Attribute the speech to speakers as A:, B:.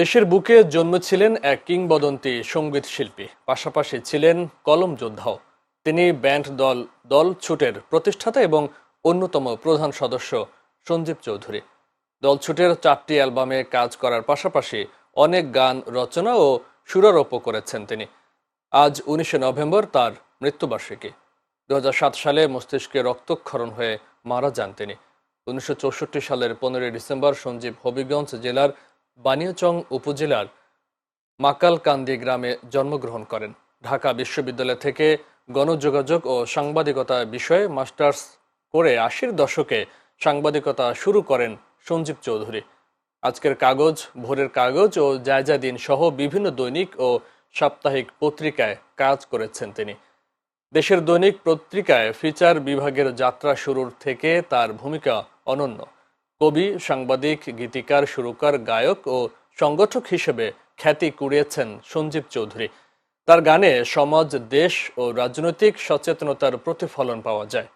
A: দেশের বুকে জন্মেছিলেন এক কিংবদন্তি সংগীত শিল্পী, পাশাপাশি ছিলেন কলম যোদ্ধাও। তিনি ব্যান্ড দল দল ছুটের প্রতিষ্ঠাতা এবং অন্যতম প্রধান সদস্য সঞ্জীব চৌধুরী। দলছুটের চারটি অ্যালবামে কাজ করার পাশাপাশি অনেক গান, রচনা ও সুরারোপ করেছেন তিনি। আজ উনিশে নভেম্বর তার মৃত্যুবার্ষিকী। দু হাজার সাত সালে মস্তিষ্কে রক্তক্ষরণ হয়ে মারা যান তিনি। উনিশশো চৌষট্টি সালের পনেরোই ডিসেম্বর সঞ্জীব হবিগঞ্জ জেলার বানিয়াচং উপজেলার মাকালকান্দি গ্রামে জন্মগ্রহণ করেন। ঢাকা বিশ্ববিদ্যালয় থেকে গণযোগাযোগ ও সাংবাদিকতা বিষয়ে মাস্টার্স করে আশির দশকে সাংবাদিকতা শুরু করেন সঞ্জীব চৌধুরী। আজকের কাগজ, ভোরের কাগজ ও জায়জা দিন সহ বিভিন্ন দৈনিক ও সাপ্তাহিক পত্রিকায় কাজ করেছেন তিনি। দেশের দৈনিক পত্রিকায় ফিচার বিভাগের যাত্রা শুরুর থেকে তার ভূমিকা অনন্য। কবি, সাংবাদিক, গীতিকার, সুরকার, গায়ক ও সংগঠক হিসেবে খ্যাতি কুড়িয়েছেন সঞ্জীব চৌধুরী। তার গানে সমাজ, দেশ ও রাজনৈতিক সচেতনতার প্রতিফলন পাওয়া যায়।